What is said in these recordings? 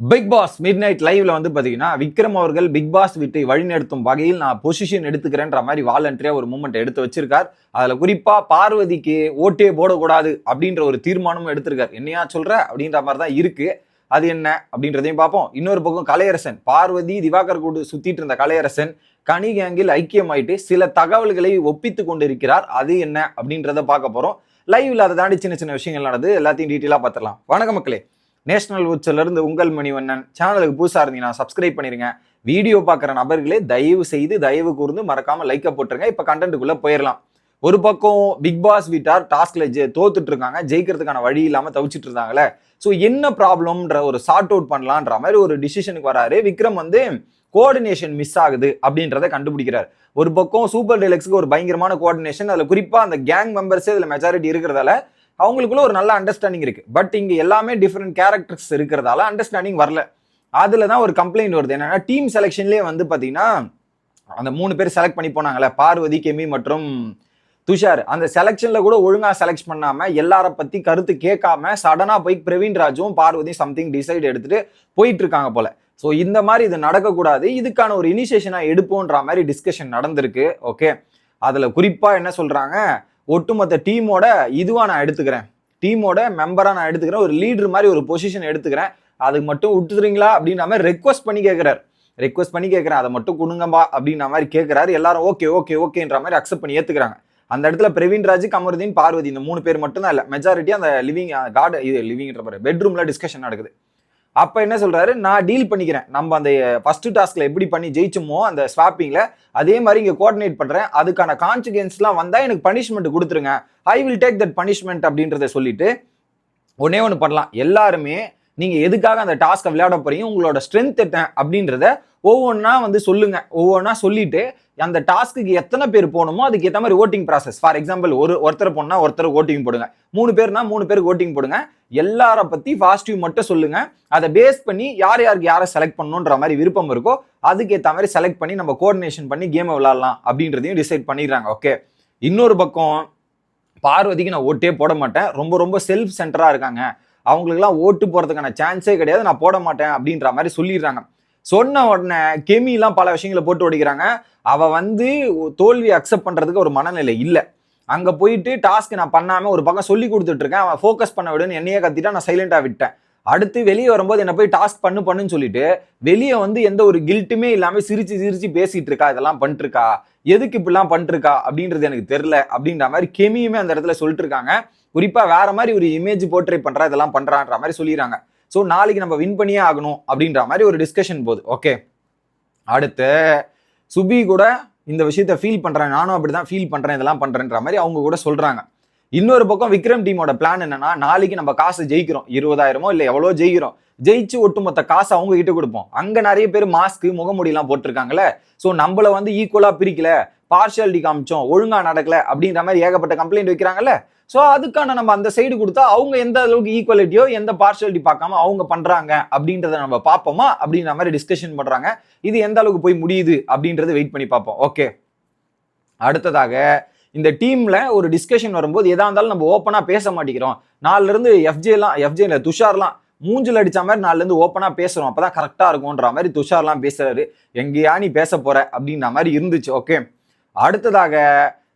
Big pass mid night லைவ்ல வந்து பாத்தீங்கன்னா விக்ரம் அவர்கள் பிக் பாஸ் வீட்டை வழிநடத்தும் வகையில் நான் பொசிஷன் எடுத்துக்கிறேன்ற மாதிரி வாலண்டரியா ஒரு மூமெண்ட் எடுத்து வச்சிருக்கார். அதுல குறிப்பா பார்வதிக்கு ஓட்டே போடக்கூடாது அப்படின்ற ஒரு தீர்மானமும் எடுத்திருக்கார். என்னையா சொல்ற? அப்படின்ற மாதிரி தான் இருக்கு. அது என்ன? அப்படின்றதையும் பார்ப்போம். இன்னொரு பக்கம் கலையரசன் பார்வதி திவாகர் கூட சுத்திட்டு இருந்த கலையரசன் கனி கேங்கில் ஐக்கியமாயிட்டு சில தகவல்களை ஒப்பித்து கொண்டிருக்கிறார். அது என்ன? அப்படின்றத பார்க்க போறோம். லைவ்ல அதை தாண்டி சின்ன சின்ன விஷயங்கள் நடந்து எல்லாத்தையும் டீட்டெயிலாக பார்த்துடலாம். வணக்க மக்களே. நேஷனல் உச்சிலிருந்து உங்கள் மணிவண்ணன் சேனலுக்கு புதுசாக இருந்தீங்கன்னா சப்ஸ்கிரைப் பண்ணிருங்க. வீடியோ பார்க்குற நபர்களே தயவு செய்து தயவு கூர்ந்து மறக்காமல் லைக்கை போட்டுருங்க. இப்போ கண்டென்ட்டுக்குள்ளே போயிடலாம் ஒரு பக்கம் பிக் பாஸ் வீட்டார் டாஸ்க்ல ஜெ தோத்துட்டு இருக்காங்க. ஜெயிக்கிறதுக்கான வழி இல்லாமல் தவிச்சிட்டு இருந்தாங்களே. ஸோ என்ன ப்ராப்ளம்ன்ற ஒரு சார்ட் அவுட் பண்ணலான்ற மாதிரி ஒரு டிசிஷனுக்கு வராரு. விக்ரம் வந்து கோஆர்டினேஷன் மிஸ் ஆகுது அப்படின்றத கண்டுபிடிக்கிறார். ஒரு பக்கம் சூப்பர் டெலக்ஸுக்கு ஒரு பயங்கரமான கோஆர்டினேஷன் அதில் குறிப்பாக அந்த கேங் மெம்பர்ஸே இதில் மெஜாரிட்டி இருக்கிறதால அவங்களுக்குள்ள ஒரு நல்ல அண்டர்ஸ்டாண்டிங் இருக்கு. பட் இங்க எல்லாமே டிஃப்ரெண்ட் கேரக்டர்ஸ் இருக்கிறதால அண்டர்ஸ்டாண்டிங் வரல. அதுல தான் ஒரு கம்ப்ளைண்ட் வருது. என்னன்னா டீம் செலெக்ஷன்லேயே வந்து பார்த்தீங்கன்னா அந்த மூணு பேர் செலக்ட் பண்ணி போனாங்களே பார்வதி கெமி மற்றும் துஷார். அந்த செலெக்ஷன்ல கூட ஒழுங்கா செலக்ட் பண்ணாம எல்லார பத்தி கருத்து கேட்காம சடனா போய் பிரவீன் ராஜும் பார்வதியும் சம்திங் டிசைட் எடுத்துட்டு போயிட்டு இருக்காங்க போல. ஸோ இந்த மாதிரி இது நடக்கக்கூடாது. இதுக்கான ஒரு இனிஷியேஷனாக எடுப்போன்ற மாதிரி டிஸ்கஷன் நடந்திருக்கு. ஓகே அதில் குறிப்பாக என்ன சொல்கிறாங்க ஒட்டுமொத்த டீமோட இதுவாக நான் எடுத்துக்கிறேன். டீமோட மெம்பராக நான் எடுத்துக்கிறேன். ஒரு லீடர் மாதிரி ஒரு பொசிஷன் எடுத்துக்கிறேன். அதுக்கு மட்டும் விட்டுறீங்களா அப்படின்ற மாதிரி ரெக்வஸ்ட் பண்ணி கேட்குறாரு ரெக்வஸ்ட் பண்ணி கேட்குறேன் அதை மட்டும் கொடுங்கம்பா அப்படின்ற மாதிரி கேட்குறாரு எல்லாரும் ஓகே ஓகே ஓகேன்ற மாதிரி அக்செப்ட் பண்ணி ஏற்றுக்கிறாங்க அந்த இடத்துல பிரவீன் ராஜ் கமருதீன் பார்வதி இந்த மூணு பேர் மட்டும் தான் இல்லை மெஜாரிட்டி அந்த லிவிங் கார்டு இது லிவிங்ன்ற பாரு பெட்ரூம்ல டிஸ்கஷன் நடக்குது. அப்போ என்ன சொல்கிறாரு நான் டீல் பண்ணிக்கிறேன். நம்ம அந்த eh, ஃபஸ்ட்டு டாஸ்கில் எப்படி பண்ணி ஜெயிச்சோமோ அந்த ஸ்வாப்பிங்கில் அதே மாதிரி இங்கே கோஆர்டினேட் பண்ணுறேன் அதுக்கான கான்சிக்வன்ஸ்லாம் வந்தால் எனக்கு பனிஷ்மெண்ட் கொடுத்துருங்க. I will take that punishment அப்படின்றத சொல்லிட்டு ஒன்னே ஒன்று பண்ணலாம். எல்லாருமே நீங்கள் எதுக்காக அந்த டாஸ்க்கை விளையாட போகிறீங்க உங்களோட ஸ்ட்ரென்த் என்ன அப்படின்றத ஒவ்வொன்றா வந்து சொல்லுங்க. ஒவ்வொன்றா சொல்லிட்டு அந்த டாஸ்க்கு எத்தனை பேர் போகணுமோ அதுக்கு ஏற்ற மாதிரி ஓட்டிங் ப்ராசஸ் ஃபார் எக்ஸாம்பிள் ஒரு ஒருத்தர் போனால் ஒருத்தர் ஓட்டிங் போடுங்க. மூணு பேர்னா மூணு பேருக்கு ஓட்டிங் போடுங்க. எல்லார பத்தி பாசிட்டிவ் மட்டும் சொல்லுங்க. அதை பேஸ் பண்ணி யார் யாருக்கு யாரை செலக்ட் பண்ணணுன்ற மாதிரி விருப்பம் இருக்கோ அதுக்கு ஏற்ற மாதிரி செலக்ட் பண்ணி நம்ம கோஆர்டினேஷன் பண்ணி கேமை விளாட்லாம் அப்படின்றதையும் டிசைட் பண்ணிடுறாங்க. ஓகே இன்னொரு பக்கம் பார்வதிக்கு நான் ஓட்டே போட மாட்டேன். ரொம்ப ரொம்ப செல்ஃப் சென்டராக இருக்காங்க. அவங்களுக்குலாம் ஓட்டு போகிறதுக்கான சான்ஸே கிடையாது. நான் போட மாட்டேன் அப்படின்ற மாதிரி சொல்லிடுறாங்க. சொன்ன உடனே கெமிலாம் பல விஷயங்களை போட்டு ஓடிக்கிறாங்க அவள் வந்து தோல்வி அக்செப்ட் பண்ணுறதுக்கு ஒரு மனநிலை இல்லை. அங்கே போயிட்டு டாஸ்க் நான் பண்ணாமல் ஒரு பக்கம் சொல்லி கொடுத்துட்ருக்கேன் அவன் ஃபோக்கஸ் பண்ண விடுன்னு என்னையே கத்திட்டா நான் சைலண்டாக விட்டேன். அடுத்து வெளியே வரும்போது என்ன போய் டாஸ்க் பண்ணு பண்ணுன்னு சொல்லிட்டு வெளியே வந்து எந்த ஒரு கில்ட்டுமே இல்லாமல் சிரிச்சு சிரிச்சு பேசிட்டு இருக்கா? இதெல்லாம் பண்ணிட்டுருக்கா? எதுக்கு இப்படிலாம் பண்ணிட்டுருக்கா? அப்படின்றது எனக்கு தெரில அப்படின்ற மாதிரி கெமியுமே அந்த இடத்துல சொல்லிட்டு இருக்காங்க. குறிப்பாக வேற மாதிரி ஒரு இமேஜ் போர்ட்ரேட் பண்ணுறா இதெல்லாம் பண்ணுறான்ற மாதிரி சொல்லிடுறாங்க. ஸோ நாளைக்கு நம்ம வின் பண்ணியே ஆகணும் அப்படின்ற மாதிரி ஒரு டிஸ்கஷன் போகுது. ஓகே அடுத்து சுபி கூட இந்த விஷயத்த ஃபீல் பண்ணுறேன் நானும் அப்படி தான் ஃபீல் பண்ணுறேன் இதெல்லாம் பண்ணுறேன்ற மாதிரி அவங்க கூட சொல்கிறாங்க இன்னொரு பக்கம் விக்ரம் டீமோட பிளான் என்னன்னா நாளைக்கு நம்ம காசு ஜெயிக்கிறோம். இருபதாயிரமோ இல்லை எவ்வளோ ஜெயிக்கிறோம். ஜெயிச்சு ஒட்டுமொத்த காசு அவங்க கிட்ட கொடுப்போம். அங்கே நிறைய பேர் மாஸ்க்கு முகமுடியெல்லாம் போட்டிருக்காங்களே ஸோ நம்மள வந்து ஈக்குவலாக பிரிக்கல. பார்ஷியாலிட்டி காமிச்சோம் ஒழுங்காக நடக்கல அப்படின்ற மாதிரி ஏகப்பட்ட கம்ப்ளைண்ட் வைக்கிறாங்கல்ல. ஸோ அதுக்கான நம்ம அந்த சைடு கொடுத்தா அவங்க எந்த அளவுக்கு ஈக்குவாலிட்டியோ எந்த பார்ஷியாலிட்டி பார்க்காம அவங்க பண்ணுறாங்க அப்படின்றத நம்ம பார்ப்போமா? அப்படின்ற மாதிரி டிஸ்கஷன் பண்ணுறாங்க இது எந்த அளவுக்கு போய் முடியுது அப்படின்றத வெயிட் பண்ணி பார்ப்போம். ஓகே அடுத்ததாக இந்த டீம்ல ஒரு டிஸ்கஷன் வரும்போது எதா இருந்தாலும் நம்ம ஓப்பனா பேச மாட்டேங்கிறோம். நாலுல இருந்து எஃப்ஜேலாம் எஃப்ஜேல துஷார்லாம் மூஞ்சில் அடிச்ச மாதிரி நாலுல இருந்து ஓப்பனா பேசுறோம். அப்பதான் கரெக்டா இருக்கும்ன்ற மாதிரி துஷார்லாம் பேசுறாரு. எங்கேயா நீ பேச போற? அப்படின்ற மாதிரி இருந்துச்சு. ஓகே அடுத்ததாக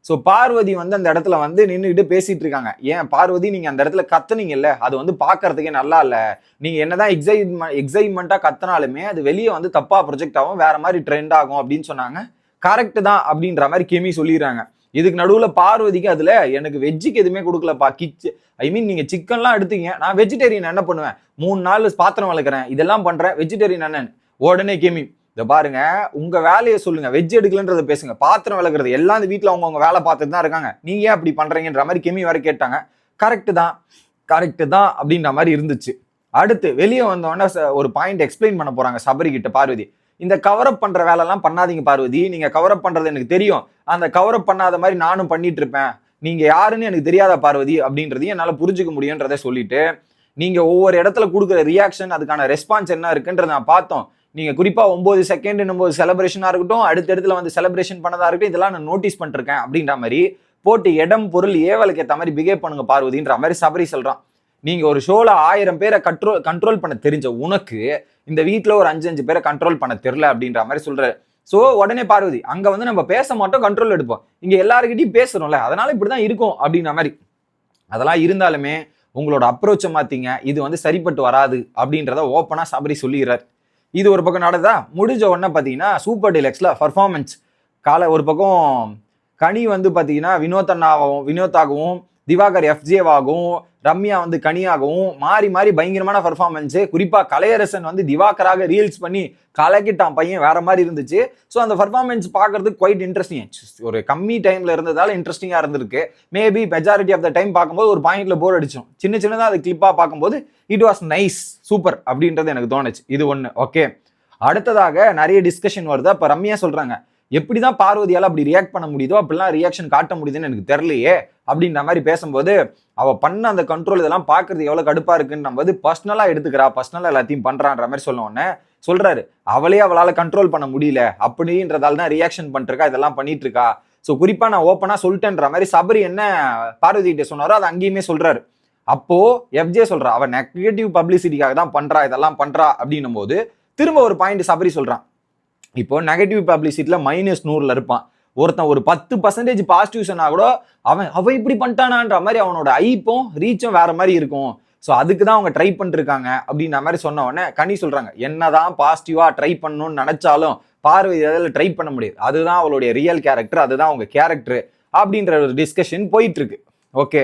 ஸோ பார்வதி வந்து அந்த இடத்துல வந்து நின்றுக்கிட்டு பேசிட்டு இருக்காங்க. ஏன்? பார்வதி நீங்கள் அந்த இடத்துல கத்துனீங்கல்ல? அது வந்து பார்க்கறதுக்கே நல்லா இல்லை. நீங்கள் என்னதான் எக்ஸைட்மெண்ட் எக்ஸைட்மெண்ட்டாக கத்துனாலுமே அது வெளியே வந்து தப்பாக ப்ரொஜெக்ட் ஆகும் வேற மாதிரி ட்ரெண்ட் ஆகும் அப்படின்னு சொன்னாங்க. கரெக்டு தான் அப்படின்ற மாதிரி கெமி சொல்லிடுறாங்க. இதுக்கு நடுவில் பார்வதிக்கு அதில் எனக்கு வெஜ்ஜுக்கு எதுவுமே கொடுக்கலப்பா. கிச் ஐ மீன் நீங்கள் சிக்கன்லாம் எடுத்தீங்க. நான் வெஜிடேரியன் என்ன பண்ணுவேன்? மூணு நாள் பாத்திரம் வளர்க்குறேன். இதெல்லாம் பண்ணுறேன் வெஜிடேரியன் என்னன்னு உடனே கெமி இதை பாருங்க உங்க வேலையை சொல்லுங்க. வெஜ் எடுக்கலன்றதை பேசுங்க. பாத்திரம் விளக்குறது எல்லாம் இந்த வீட்டில் அவங்கவுங்க வேலை பார்த்துட்டு தான் இருக்காங்க. நீங்க ஏன் அப்படி பண்றீங்கன்ற மாதிரி கெமி வேற கேட்டாங்க. கரெக்டு தான். கரெக்டு தான் அப்படின்ற மாதிரி இருந்துச்சு. அடுத்து வெளியே வந்தோடனே ஒரு பாயிண்ட் எக்ஸ்பிளைன் பண்ண போறாங்க சபரி கிட்ட பார்வதி. இந்த கவரப் பண்ற வேலைலாம் பண்ணாதீங்க பார்வதி. நீங்க கவரப் பண்றது எனக்கு தெரியும். அந்த கவரப் பண்ணாத மாதிரி நானும் பண்ணிட்டு இருப்பேன். நீங்க யாருன்னு எனக்கு தெரியாத பார்வதி? அப்படின்றதையும் என்னால் புரிஞ்சுக்க முடியுன்றதை சொல்லிட்டு நீங்க ஒவ்வொரு இடத்துல கொடுக்குற ரியாக்ஷன் அதுக்கான ரெஸ்பான்ஸ் என்ன இருக்குன்றத நான் பார்த்தோம். நீங்கள் குறிப்பாக ஒம்பது செகண்ட் ஒன்பது செலப்ரேஷனாக இருக்கட்டும் அடுத்த இடத்துல வந்து செலப்ரேஷன் பண்ணதாக இருக்கட்டும் இதெல்லாம் நான் நோட்டீஸ் பண்ணிருக்கேன் அப்படின்ற மாதிரி போட்டு இடம் பொருள் ஏவலுக்கு ஏற்ற மாதிரி பிஹேவ் பண்ணுங்க பார்வதின்ற மாதிரி சபரி சொல்கிறான் நீங்கள் ஒரு ஷோவில் ஆயிரம் பேரை கண்ட்ரோல் கண்ட்ரோல் பண்ண தெரிஞ்ச உனக்கு இந்த வீட்டில் ஒரு அஞ்சு அஞ்சு பேரை கண்ட்ரோல் பண்ண தெரில அப்படின்ற மாதிரி சொல்றாரு. ஸோ உடனே பார்வதி அங்கே வந்து நம்ம பேச மாட்டோம் கண்ட்ரோல் எடுப்போம். இங்கே எல்லாருக்கிட்டையும் பேசுகிறோம்ல அதனால இப்படிதான் இருக்கும் அப்படின்ற மாதிரி. அதெல்லாம் இருந்தாலுமே உங்களோட அப்ரோச்சை மாற்றிங்க இது வந்து சரிப்பட்டு வராது அப்படின்றத ஓப்பனாக சபரி சொல்லிடுறாரு. இது ஒரு பக்கம் நடந்தா முடிஞ்ச உடனே பார்த்தீங்கன்னா சூப்பர் டிலக்ஸ்ல பர்ஃபார்மன்ஸ் காலை ஒரு பக்கம் கனி வந்து பார்த்தீங்கன்னா வினோத் அண்ணாவும் வினோத்தாகவும் திவாகர் எஃப்ஜேவாகவும் ரம்யா வந்து கனியாகவும் மாறி மாறி பயங்கரமான பர்ஃபார்மன்ஸு குறிப்பாக கலையரசன் வந்து திவாகராக ரீல்ஸ் பண்ணி கலக்கிட்டான் பையன் வேற மாதிரி இருந்துச்சு. ஸோ அந்த பர்ஃபார்மன்ஸ் பார்க்கறதுக்கு குவைட் இன்ட்ரெஸ்டிங் ஒரு கம்மி டைம்ல இருந்ததால இன்ட்ரெஸ்டிங்காக இருந்திருக்கு. Maybe majority of the time பார்க்கும்போது ஒரு பாயிண்ட்ல போர் அடிச்சோம். சின்ன சின்னதாக அது கிளிப்பாக பார்க்கும்போது இட் வாஸ் நைஸ் சூப்பர் அப்படின்றது எனக்கு தோணுச்சு. இது ஒன்று ஓகே அடுத்ததாக நிறைய டிஸ்கஷன் வருது. அப்போ ரம்யா சொல்கிறாங்க எப்படி தான் பார்வதியால் அப்படி ரியாக்ட் பண்ண முடியுதோ அப்படிலாம் ரியாக்ஷன் காட்ட முடியுதுன்னு எனக்கு தெரியலையே அப்படின்ற மாதிரி பேசும்போது அவள் பண்ண அந்த கண்ட்ரோல் இதெல்லாம் பார்க்கறது எவ்வளோ கடுப்பாக இருக்குன்னு போது பர்சனலாக எடுத்துக்கிறா பர்சனலாக எல்லாத்தையும் பண்ணுறான்ற மாதிரி சொல்ல உடனே சொல்கிறாரு அவளே அவளால் கண்ட்ரோல் பண்ண முடியல அப்படின்றதால தான் ரியாக்ஷன் பண்ணிருக்கா இதெல்லாம் பண்ணிட்டு இருக்கா ஸோ குறிப்பாக நான் ஓப்பனாக சொல்லிட்டேன்ற மாதிரி சபரி என்ன பார்வதி கிட்ட சொன்னாரோ அதை அங்கேயுமே சொல்கிறாரு அப்போ எஃப்ஜே சொல்றா அவள் நெகட்டிவ் பப்ளிசிட்டிக்காக தான் பண்றா இதெல்லாம் பண்றா அப்படின்னும் போது திரும்ப ஒரு பாயிண்ட் சபரி சொல்றான். இப்போ நெகட்டிவ் பப்ளிசிட்டியில் மைனஸ் நூறில் இருப்பான். ஒருத்தன் ஒரு பத்து பர்சன்டேஜ் பாசிட்டிவ் சொன்னால் கூட அவன் அவன் இப்படி பண்ணிட்டானான்ற மாதிரி அவனோட ஐப்பும் ரீச்சும் வேற மாதிரி இருக்கும். ஸோ அதுக்கு தான் அவங்க ட்ரை பண்ணிருக்காங்க அப்படின்ற மாதிரி சொன்ன உடனே கனி சொல்கிறாங்க என்னதான் பாசிட்டிவாக ட்ரை பண்ணணும்னு நினைச்சாலும் பார்வை அதில் ட்ரை பண்ண முடியாது. அதுதான் அவளுடைய ரியல் கேரக்டர் அதுதான் அவங்க கேரக்டர் அப்படின்ற ஒரு டிஸ்கஷன் போயிட்டு இருக்கு ஓகே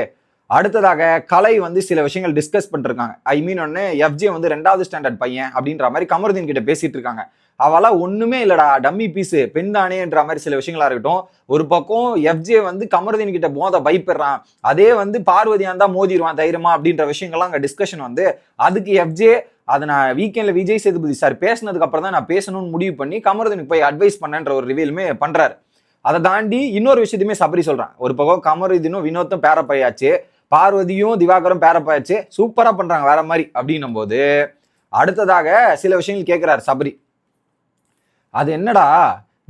அடுத்ததாக கலை வந்து சில விஷயங்கள் டிஸ்கஸ் பண்ணிருக்காங்க. ஐ மீன் ஒன்று எஃப்ஜே வந்து ரெண்டாவது ஸ்டாண்டர்ட் பையன் அப்படின்ற மாதிரி கமருதீன் கிட்ட பேசிட்டு இருக்காங்க. அவெல்லாம் ஒண்ணுமே இல்லடா டம்மி பீஸு பெண் தானேன்ற மாதிரி சில விஷயங்களா இருக்கட்டும். ஒரு பக்கம் எஃப்ஜே வந்து கமருதீன் கிட்ட மோத பயப்படுறான். அதே வந்து பார்வதியா இருந்தா மோதிடுவான் தைரியமா அப்படின்ற விஷயங்கள்லாம் அங்க டிஸ்கஷன் வந்து. அதுக்கு எஃப்ஜே அதை நான் வீக்கெண்ட்ல விஜய் சேதுபதி சார் பேசினதுக்கு அப்புறம் தான் நான் பேசணும்னு முடிவு பண்ணி கமருதீனுக்கு போய் அட்வைஸ் பண்ணன்ற ஒரு ரிவியலுமே பண்றாரு. அதை தாண்டி இன்னொரு விஷயத்தையுமே சபரி சொல்றான். ஒரு பக்கம் கமருதீனும் வினோத்தும் பேரப்பையாச்சு. பார்வதியும் திவாகரும் பேரப்பாயாச்சு. சூப்பரா பண்றாங்க வேற மாதிரி அப்படின்னும் போது அடுத்ததாக சில விஷயங்கள் கேட்கிறாரு சபரி. அது என்னடா?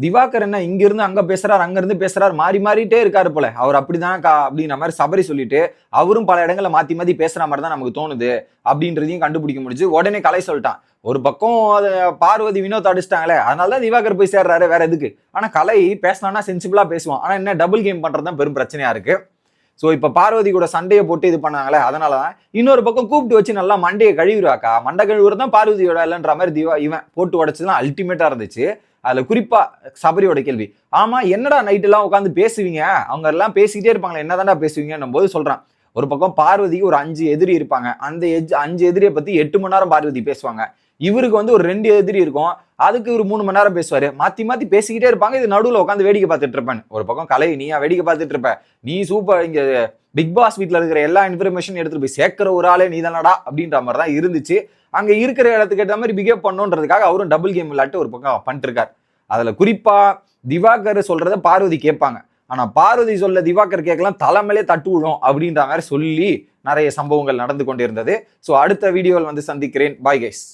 திவாகர் என்ன இங்கிருந்து அங்கே அங்க பேசுறாரு அங்கிருந்து பேசுறாரு மாறி மாறிட்டே இருக்காரு போல. அவர் அப்படிதான் கா அப்படின்ற மாதிரி சபரி சொல்லிட்டு அவரும் பல இடங்களை மாத்தி மாத்தி பேசுற மாதிரி தான் நமக்கு தோணுது அப்படின்றதையும் கண்டுபிடிக்க முடிஞ்சு உடனே கலை சொல்லிட்டான். ஒரு பக்கம் அதை பார்வதி வினோத் அடிச்சிட்டாங்களே அதனால தான் திவாகர் போய் சேர்றாரு வேற எதுக்கு? ஆனா கலை பேசினான்னா சென்சிபிளா பேசுவான். ஆனா என்ன டபுள் கேம் பண்றது தான் பெரும் பிரச்சனையா இருக்கு. ஸோ இப்போ பார்வதி கூட சண்டையை போட்டு இது பண்ணாங்களே அதனால தான் இன்னொரு பக்கம் கூப்பிட்டு வச்சு நல்லா மண்டையை கழுவிடுவாக்கா? மண்டை கழுவுறது தான் பார்வதியோட இல்லைன்ற மாதிரி தீவா இவன் போட்டு உடச்சதுலாம் அல்டிமேட்டாக இருந்துச்சு. அதில் குறிப்பாக சபரியோட கேள்வி. ஆமாம் என்னடா நைட்டெல்லாம் உட்காந்து பேசுவீங்க? அவங்க எல்லாம் பேசிக்கிட்டே இருப்பாங்களே என்னதான்டா பேசுவீங்கன்னும் போது சொல்கிறான் ஒரு பக்கம் பார்வதிக்கு ஒரு அஞ்சு எதிரி இருப்பாங்க. அந்த எஜ் அஞ்சு எதிரியை பற்றி எட்டு மணி நேரம் பார்வதி பேசுவாங்க. இவருக்கு வந்து ஒரு ரெண்டு எதிரி இருக்கும். அதுக்கு ஒரு மூணு மணி நேரம் பேசுவார். மாற்றி மாற்றி பேசிக்கிட்டே இருப்பாங்க. இது நடுவில் உட்காந்து வேடிக்கை பார்த்துட்டு இருப்பேன். ஒரு பக்கம் கலை நீயா வேடிக்கை பார்த்துட்டு இருப்ப. நீ சூப்பர் இங்கே பிக் பாஸ் வீட்டில் இருக்கிற எல்லா இன்ஃபர்மேஷன் எடுத்துகிட்டு போய் சேர்க்கிற ஒரு ஆளே நீ தானடா அப்படின்ற மாதிரி தான் இருந்துச்சு. அங்கே இருக்கிற இடத்துக்கு ஏற்ற மாதிரி பிஹேவ் பண்ணுன்றதுக்காக அவரும் டபுள் கேம் விளையாட்டு ஒரு பக்கம் பண்ணிட்டுருக்கார். அதில் குறிப்பாக திவாகர் சொல்கிறத பார்வதி கேட்பாங்க. ஆனால் பார்வதி சொல்ல திவாகர் கேட்கலாம் தலைமையிலே தட்டு விழும் அப்படின்ற மாதிரி சொல்லி நிறைய சம்பவங்கள் நடந்து கொண்டிருந்தது. ஸோ அடுத்த வீடியோவில் வந்து சந்திக்கிறேன். Bye guys